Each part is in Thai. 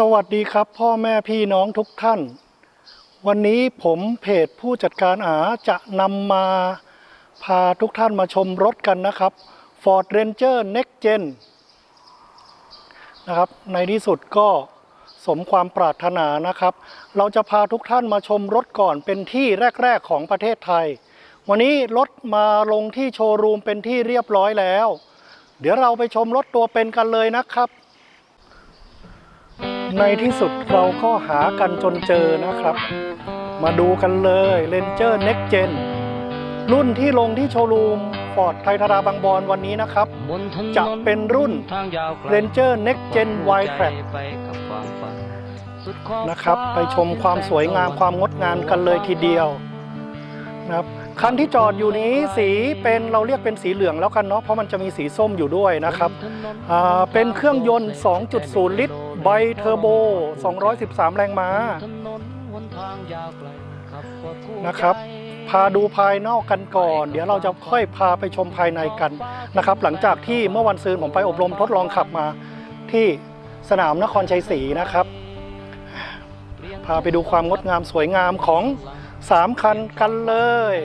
สวัสดีครับพ่อแม่พี่น้องทุกท่าน วันนี้ผมเพจผู้จัดการอาจะนำมาพาทุกท่านมาชมรถกันนะครับ Ford Ranger Next Gen นะครับในที่สุดก็สมความปรารถนานะครับ เราจะพาทุกท่านมาชมรถก่อนเป็นที่แรก ๆ ของประเทศไทย วันนี้รถมาลงที่โชว์รูมเป็นที่เรียบร้อยแล้ว เดี๋ยวเราไปชมรถตัวเป็นกันเลยนะครับ ในที่สุดเราก็หากันจนเจอนะครับ มาดูกันเลย Ranger Next Gen รุ่นที่ลงที่โชว์รูมฟอร์ดไทยธาราบางบอนวันนี้นะครับ จะเป็นรุ่น Ranger Next Gen Wide Track นะครับ ไปชมความสวยงามความงดงามกันเลยทีเดียวนะครับคันที่จอดอยู่นี้สีเป็นเราเรียกเป็นสีเหลืองแล้วกันเนาะเพราะมันจะมีสีส้มอยู่ด้วยนะครับอ่าเป็นเครื่องยนต์ 2.0 ลิตร ไบเทอร์โบ 213 แรงม้านะครับ พาดูภายนอกกันก่อน เดี๋ยวเราจะค่อยพาไปชมภายในกันนะครับ หลังจากที่เมื่อวันซืนผมไปอบรมทดลองขับมาที่สนามนครชัยศรีนะครับ พาไปดูความงดงามสวยงามของ 3 คันกันเลย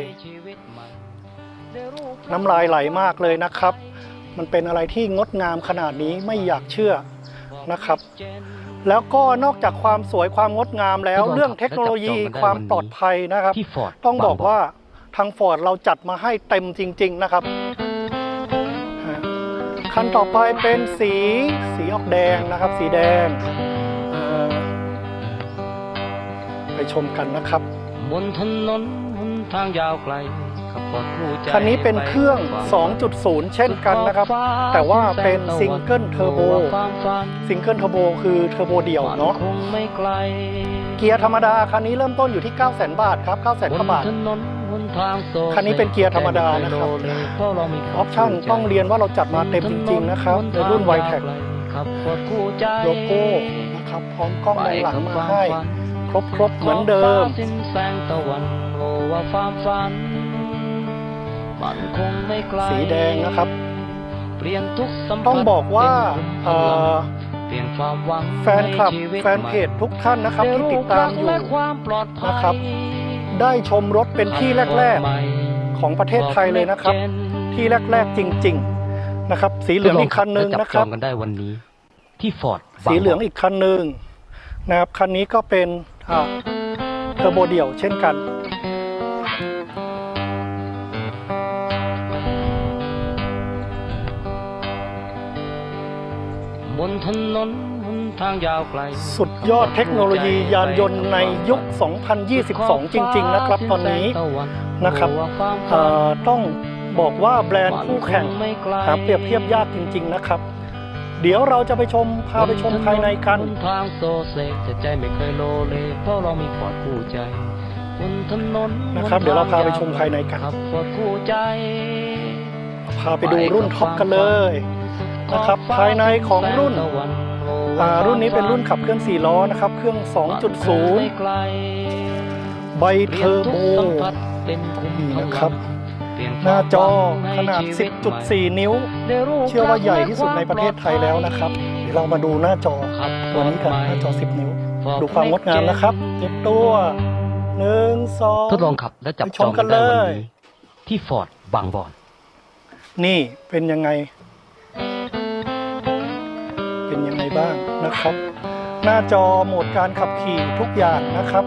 น้ำลายไหลมากเลยนะครับ มันเป็นอะไรที่งดงามขนาดนี้ไม่อยากเชื่อ นะครับ แล้วก็นอกจากความสวยความงดงามแล้วทดลองขับเรื่องเทคโนโลยีและจับจองกันได้ความปลอดภัยนะครับที่ฟอร์ดต้องบอกว่าทางฟอร์ดเราจัดมาให้เต็มจริง ๆ นะครับฮะคันต่อไปเป็นสีสีออกแดงนะครับ สีแดงเอ่อไปชมกันนะครับ บนถนนหนทางยาวไกลขับปลอด คู่ใจคันนี้เป็นเครื่อง 2.0 เช่นกันนะครับ แต่ว่าเป็นซิงเกิลเทอร์โบซิงเกิลเทอร์โบคือเทอร์โบเดี่ยวเนาะคงไม่ไกลเกียร์ธรรมดา คันนี้เริ่มต้นอยู่ที่ 9 0 0 0 0 0 บาทครับ 9 0 0 0 0 0กว่าบาทบนถนนหนทางโซคันนี้เป็นเกียร์ธรรมดานะครับเพราะเรามีออปชั่นต้องเรียนว่าเราจัดมาเต็มจริง ๆ นะครับในรุ่น y t e c ขับปลอดคู่ใจโลโก้นะครับพร้อมกล้องมองหลังมาให้ ครบครบๆเหมือนเดิม มฝันมันคงไม่ไกลสีแดงนะครับ เปลี่ยนทุกสัมผัสต้องบอกว่าเอ่อเปลี่ยนความหวังแฟนคลับใชีวิตแฟนเพจทุกท่านนะครับที่ติดตามอยู่และความปลอดภัยนะครับ ได้ชมรถเป็นที่แรก ๆ ของประเทศไทยเลยนะครับ ที่แรก ๆ จริง ๆนะครับ สีเหลืองอีกคันหนึ่งและจันะบคจรัอบงกันได้วันนี้ที่ฟอร์ดสีเหลืองอีกคันหนึ่งนะครับคันนี้ก็เป็นอ่าเทอร์โบเดี่ยวเช่นกัน บนถนนหนทางยาวไกล สุดยอดเทคโนโลยียานยนต์ในยุค 2022 จริง ๆ นะครับ ตอนนี้นะครับเอ่อต้องบอกว่าแบรนด์คู่แข่งหาเปรียบเทียบยากจริง ๆ นะครับ เดี๋ยวเราจะไปชมพาไปชมภายในกันบทางโซเซแต่ใจไม่เคยโลเลเพราะเรามีฟอร์ดคู่ใจบนถนนนะครับ เดี๋ยวเราพาไปชมภายในกันขับฟอร์ดคู่ใจพาไปดูรุ่นท็อปกันเลย นะครับ ภายในของรุ่นอ่ารุ่นนี้เป็นรุ่นขับเคลื่อน4ล้อนะครับ เครื่อง 2.0ไบเทอร์โบนี่นะครับหน้าจอขนาด 10.4 นิ้ว เชื่อว่าใหญ่ที่สุดในประเทศไทยแล้วนะครับ เดี๋ยวเรามาดูหน้าจอตัวนี้กันหน้าจอ 10 นิ้ว ดูความงดงามนะครับเก็บตัวหนึ่งสองทดลองขับและจับไปชจอมงกักันนเลได้วันยนี้ที่ฟอร์ดบางบอน นี่เป็นยังไง บ้างนะครับ หน้าจอโหมดการขับขี่ทุกอย่างนะครับ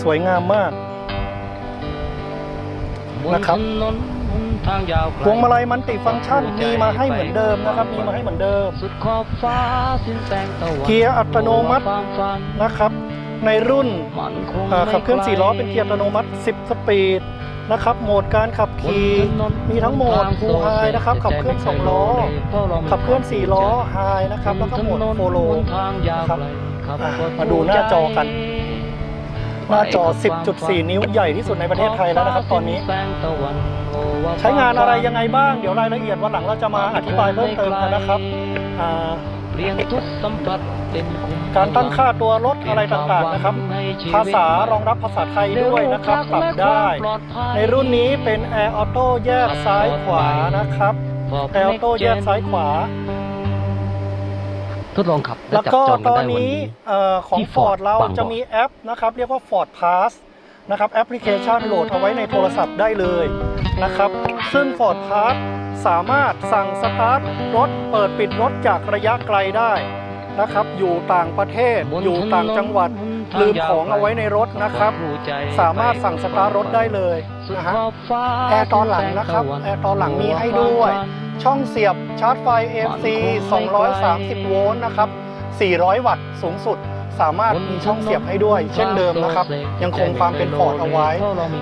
สวยงามมากนะครับบนถนนหนทางยาวไกลพวงมาลัยมันติฟังก์ชันมีมาให้เหมือนเดิมนะครับ มีมาให้เหมือนเดิมสุดขอบฟ้าสิ้นแสงตะวันเกียร์อัตโนมัติความฝันนะครับ ในรุ่นมันคงอ่าไม่ขับเคลื่อนไกล4ล้อเป็นเกียร์อัตโนมัติ 10 สปีด นะครับ โหมดการขับขี่ มีทั้งโหมด Full High นะครับ ขับเคลื่อน2ล้อ ขับเคลื่อน4ล้อ High นะครับ แล้วก็โหมดโฟโลนะครับอะมาดูหน้าจอกัน หน้าจอ 10.4 นิ้วใหญ่ที่สุดในประเทศไทยแล้วนะครับ ตอนนี้ ใช้งานอะไรยังไงบ้าง เดี๋ยวรายละเอียดวันหลังเราจะมาอธิบายเพิ่มเติมกันนะครับอ่า เปลี่ยนทุกสัมผัสเป็นคุ้มการตั้งค่าตัวรถอะไรต่างๆนะครับ ภาษารองรับภาษาไทยด้วยนะครับปรับได้ ในรุ่นนี้เป็น Air Auto แยกซ้ายขวานะครับ Air Auto แยกซ้ายขวาทดลองขับแล้วจับก็จองตกันอนได้วันนี้นี้เอ่อของที่ Ford Ford เราบางบ่อจะมีแอปนะครับ เรียกว่า Ford Pass นะครับแอปพลิเคชันโหลดเอาไว้ในโทรศัพท์ได้เลยนะครับ ซึ่ง Ford Pass สามารถสั่งสตาร์ทรถเปิดปิดรถจากระยะไกลได้นะครับ อยู่ต่างประเทศบนอยู่ต่างจังหวัดถนนลืมของเอาไว้ในรถนะครับผู้ใจสามารถสั่งสตาร์ทรถได้เลยสุดนะฮะขอบฟ้าแอร์ตอนหลังนะครับ แอร์ตอนหลังมีให้ด้วย ช่องเสียบชาร์จไฟ AC 230 โวลต์นะครับ 400 วัตต์สูงสุด สามารถมีช่องเสียบให้ด้วย เช่นเดิมนะครับ ยังคงความเป็นพอร์ตเอาไว้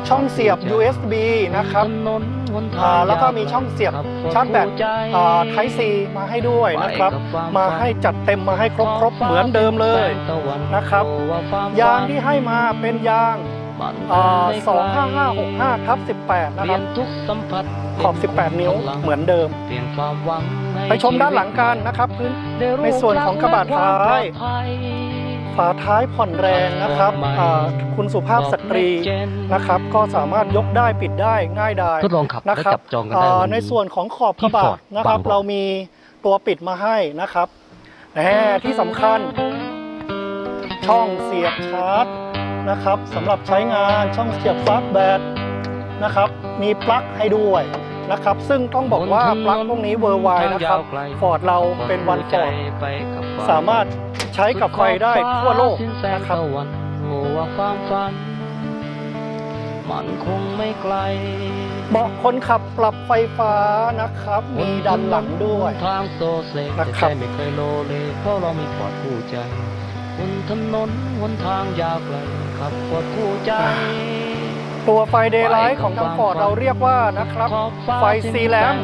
ช่องเสียบ USB นะครับแล้วก็มีช่องเสียบชาร์จแบต Type C มาให้ด้วยนะครับ มาให้จัดเต็มมาให้ครบๆเหมือนเดิมเลยนะครับ ยางที่ให้มาเป็นยางอ่า25565ทับ18นะครับขอบ 18 นิ้วเหมือนเดิม ไปชมด้านหลังกันนะครับพื้นในส่วนของกระบะท้าย ฝาท้ายผ่อนแรงนะครับอ่าคุณสุภาพสตรีนะครับ ก็สามารถยกได้ปิดได้ง่ายดายทดลองขับนะและครับจับจองกันได้อ่าวันในนี้ส่วนของขอบกระบะที่ Ford นะครับบางบ่อเรามีตัวปิดมาให้นะครับแหมที่สำคัญ ช่องเสียบชาร์จนะครับสำหรับใช้งานช่องเสียบฟาสแบตนะครับมีปลั๊กให้ด้วยนะครับ ซึ่งต้องบอกว่าปลั๊กพวกนี้เวอร์ไวนะครับฟอร์ดเราเป็นวันฟอร์ดสามารถ ใช้กับไฟได้ทั่วโลกนะครับโอ้ว่าความฝัน มันคงไม่ไกลเบาะคนขับปรับไฟฟ้านะครับ มีดันหลังด้วยทางโซเซนะแต่ครัใจบไม่เคยโลเลเพราะเรามีปอดคู่ใจบนถนนหนทางยาวไกลขับปอดคู่ใจ ตัวไฟเดย์ไลท์ของทางฟอร์ดเราเรียกว่านะครับ ไฟซีแลม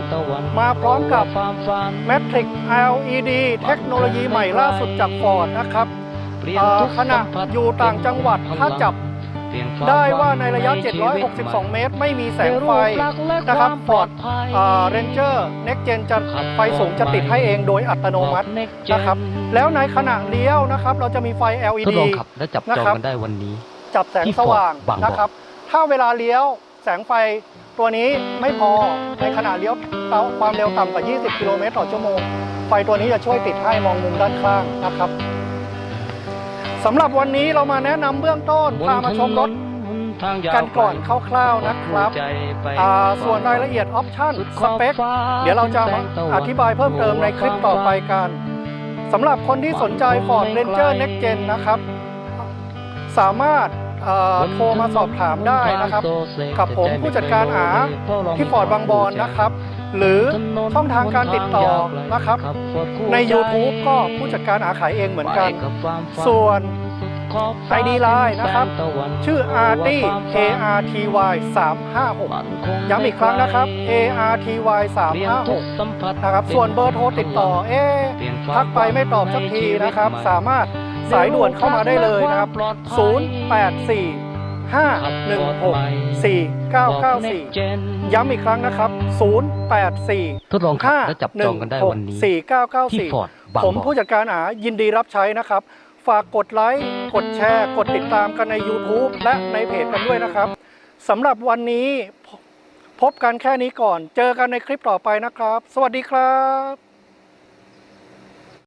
มาพร้อมกับ Matrix LED เทคโนโลยีใหม่ล่าสุดจากฟอร์ดนะครับเอ่อขณะอยู่ต่างจังหวัดถ้าจับได้ว่าในระยะ 762 เมตร ไม่มีแสงไฟนะครับฟอร์ดเรนเจอร์เน็กเจนจะไฟสูงจะติดให้เองโดยอัตโนมัตินะครับ แล้วในขณะเลี้ยวนะครับ เราจะมีไฟทด LED ลองขับและจับจองนะครับกันได้วันนี้ จับแสงที่สว่าง Ford บางบ่อนะครับ ถ้าเวลาเลี้ยวแสงไฟตัวนี้ไม่พอในขณะเลี้ยวความเร็วต่ำกว่า 20 กิโลเมตรต่อชั่วโมง ไฟตัวนี้จะช่วยติดให้มองมุมด้านข้างนะครับสำหรับวันนี้เรามาแนะนำเบื้องต้นพามาชมรถกันก่อนคร่าวๆนะครับอ่าส่วนรายละเอียดออปชั่นสเปค เดี๋ยวเราจะมาอธิบายเพิ่มเติมในคลิปต่อไปกันสำหรับคนที่สนใจ Ford Ranger Next Gen นะครับ สามารถเอ่อ โทรมาสอบถามได้นะครับ กับผมผู้จัดการอาที่ฟอร์ดบางบอนนะครับ หรือช่องทางการติดต่อนะครับ ใน YouTube ก็ผู้จัดการอาขายเองเหมือนกัน ส่วน ID Line นะครับ ชื่อ arty arty 356ย้ำอีกครั้งนะครับ arty 356นะครับ ส่วนเบอร์โทรติดต่อ เอ๊ทักไปไม่ตอบสักทีนะครับ สามารถ สายด่วนเข้ามาได้เลยนะครับ 084 516 4994ย้ำอีกครั้งนะครับ 084 ทดลองขับและจับจองกันได้วันนี้ที่4994ฟอร์ดบางผมบ่อผู้จัดการอายินดีรับใช้นะครับ ฝากกดไลค์ กดแชร์ กดติดตามกันใน YouTube และในเพจกันด้วยนะครับสำหรับวันนี้พพบกันแค่นี้ก่อน เจอกันในคลิปต่อไปนะครับ สวัสดีครับ